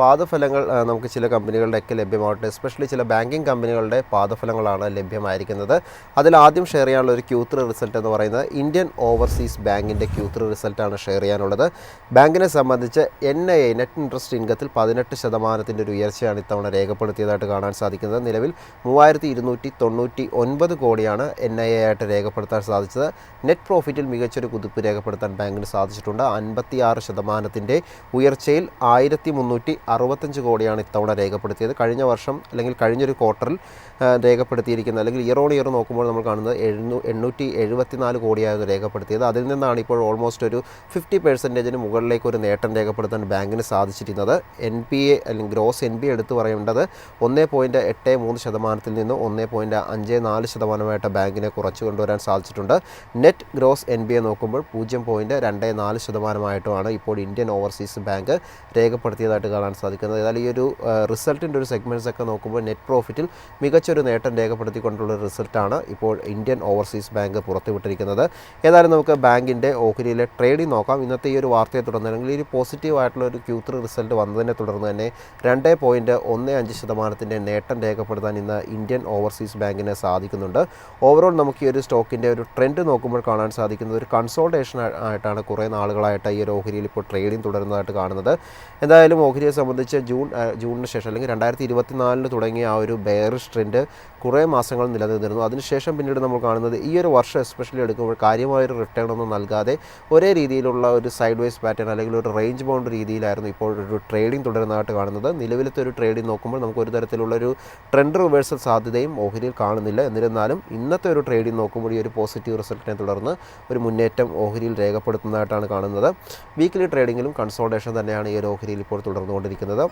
പാദഫലങ്ങൾ നമുക്ക് ചില കമ്പനികളുടെയൊക്കെ ലഭ്യമാവട്ടെ എസ്പെഷ്യലി ചില ബാങ്കിങ് കമ്പനികളുടെ പാദഫലങ്ങളാണ് ലഭ്യമായിരിക്കുന്നത്. അതിൽ ആദ്യം ഷെയർ ചെയ്യാനുള്ള ഒരു ക്യൂ ത്രീ റിസൾട്ട് എന്ന് പറയുന്നത് ഇന്ത്യൻ ഓവർസീസ് ബാങ്കിന്റെ ക്യൂ ത്രീ റിസൾട്ടാണ് ഷെയർ ചെയ്യാനുള്ളത്. ബാങ്കിനെ സംബന്ധിച്ച് N I I net interest ഇൻകത്തിൽ പതിനെട്ട് ശതമാനത്തിന്റെ ഒരു ഉയർച്ചയാണ് ഇത്തവണ രേഖപ്പെടുത്തിയതായിട്ട് കാണാൻ സാധിക്കുന്നത്. നിലവിൽ മൂവായിരത്തി ഇരുന്നൂറ്റി തൊണ്ണൂറ്റി ഒൻപത് കോടിയാണ് എൻ ഐ എ ആയിട്ട് രേഖപ്പെടുത്താൻ സാധിച്ചത്. നെറ്റ് പ്രോഫിറ്റിൽ മികച്ചൊരു കുതിപ്പ് രേഖപ്പെടുത്താൻ ബാങ്കിന് സാധിച്ചിട്ടുണ്ട്. അൻപത്തിയാറ് ശതമാനത്തിന്റെ ഉയർച്ചയിൽ ആയിരത്തി മുന്നൂറ്റി അറുപത്തഞ്ച് കോടിയാണ് ഇത്തവണ രേഖപ്പെടുത്തിയത്. കഴിഞ്ഞ വർഷം അല്ലെങ്കിൽ കഴിഞ്ഞൊരു ക്വാർട്ടറിൽ രേഖപ്പെടുത്തിയിരിക്കുന്ന അല്ലെങ്കിൽ ഇയർ ഓൺ ഇയർ നോക്കുമ്പോൾ നമ്മൾ കാണുന്നത് എഴുന്നൂ എണ്ണൂറ്റി എഴുപത്തിനാല് കോടിയായിരുന്നു രേഖപ്പെടുത്തിയത്. അതിൽ നിന്നാണ് ഇപ്പോൾ ഓൾമോസ്റ്റ് ഒരു ഫിഫ്റ്റി പെർസെന്റേജിന് മുകളിലേക്ക് ഒരു നേട്ടം രേഖപ്പെടുത്താൻ ബാങ്കിന് സാധിച്ചിരുന്നത്. എൻ പി എ അല്ലെങ്കിൽ ഗ്രോസ് എൻ പി എടുത്തു പറയേണ്ടത് ഒന്നേ പോയിന്റ് എട്ട് മൂന്ന് ശതമാനത്തിൽ നിന്ന് ഒന്നേ പോയിന്റ് അഞ്ച് നാല് ശതമാനമായിട്ട് ബാങ്കിനെ കുറച്ച് കൊണ്ടുവരാൻ സാധിച്ചിട്ടുണ്ട്. Net gross N P A നോക്കുമ്പോൾ പൂജ്യം പോയിന്റ് രണ്ട് നാല് ശതമാനമായിട്ടുമാണ് ഇപ്പോൾ ഇന്ത്യൻ ഓവർസീസ് ബാങ്ക് രേഖപ്പെടുത്തിയതായിട്ട് കാണാൻ സാധിക്കുന്നത്. ഏതായാലും ഈ ഒരു റിസൾട്ടിന്റെ ഒരു സെഗ്മെന്റ്സ് ഒക്കെ നോക്കുമ്പോൾ നെറ്റ് പ്രോഫിറ്റിൽ മികച്ചൊരു നേട്ടം രേഖപ്പെടുത്തിക്കൊണ്ടുള്ള റിസൾട്ടാണ് ഇപ്പോൾ ഇന്ത്യൻ ഓവർസീസ് ബാങ്ക് പുറത്തുവിട്ടിരിക്കുന്നത്. ഏതായാലും നമുക്ക് ബാങ്കിന്റെ ഓഹരിയിലെ ട്രേഡിംഗ് നോക്കാം. ഇന്നത്തെ ഈ ഒരു വാർത്തയെ തുടർന്ന് അല്ലെങ്കിൽ ഈ ഒരു പോസിറ്റീവ് ആയിട്ടുള്ള ഒരു ക്യൂ ത്രീ റിസൾട്ട് വന്നതിനെ തുടർന്ന് തന്നെ രണ്ട് പോയിന്റ് ഒന്ന് അഞ്ച് ശതമാനത്തിന്റെ നേട്ടം രേഖപ്പെടുത്താൻ ഇന്ന് ഇന്ത്യൻ ഓവർസീസ് ബാങ്കിന് സാധിക്കുന്നുണ്ട്. ഓവറോൾ നമുക്ക് ഈ ഒരു സ്റ്റോക്കിന്റെ ഒരു ട്രെൻഡ് നോക്കുമ്പോൾ കാണാൻ സാധിക്കുന്നത് ഒരു കൺസോൾട്ടേഷൻ ആയിട്ടാണ് കുറേ നാളുകളായിട്ട് ഈ ഒരു ഓഹരിയിൽ ഇപ്പോൾ ട്രേഡിംഗ് തുടരുന്നതായിട്ട് കാണുന്നത്. എന്തായാലും ഓഹരിയെ സംബന്ധിച്ച് ജൂൺ ജൂണിന് ശേഷം അല്ലെങ്കിൽ രണ്ടായിരത്തി ഇരുപത്തി നാലിന് തുടങ്ങിയ ആ ഒരു ബെയറിഷ് ട്രെൻഡ് കുറേ മാസങ്ങൾ നിലനിന്നിരുന്നു. അതിനുശേഷം പിന്നീട് നമ്മൾ കാണുന്നത് ഈ ഒരു വർഷം എസ്പെഷ്യലി എടുക്കുമ്പോൾ കാര്യമായൊരു റിട്ടേൺ ഒന്നും നൽകാതെ ഒരേ രീതിയിലുള്ള ഒരു സൈഡ് വൈസ് പാറ്റേൺ അല്ലെങ്കിൽ ഒരു റേഞ്ച് ബൗണ്ട് രീതിയിലായിരുന്നു ഇപ്പോൾ ഒരു ട്രേഡിംഗ് തുടരുന്നതായിട്ട് കാണുന്നത്. നിലവിലത്തെ ഒരു ട്രേഡിംഗ് നോക്കുമ്പോൾ നമുക്ക് ഒരു തരത്തിലുള്ള ഒരു ട്രെൻഡ് റിവേഴ്സൽ സാധ്യതയും ഓഹരിയിൽ കാണുന്നില്ല. എന്നിരുന്നാലും ഇന്നത്തെ ഒരു ട്രേഡിംഗ് നോക്കുമ്പോൾ ഈ ഒരു പോസിറ്റീവ് റിസൾട്ടിനെ തുടർന്ന് ഒരു മുന്നേറ്റം ഓഹരിയിൽ രേഖപ്പെടുത്തുന്നതായിട്ടാണ് കാണുന്നത്. വീക്കിലി ട്രേഡിങ്ങിലും കൺസോൾട്ടേഷൻ തന്നെയാണ് ഈ ഒരു ഓഹരിയിൽ ഇപ്പോൾ തുടർന്നുകൊണ്ടിരിക്കുന്നത്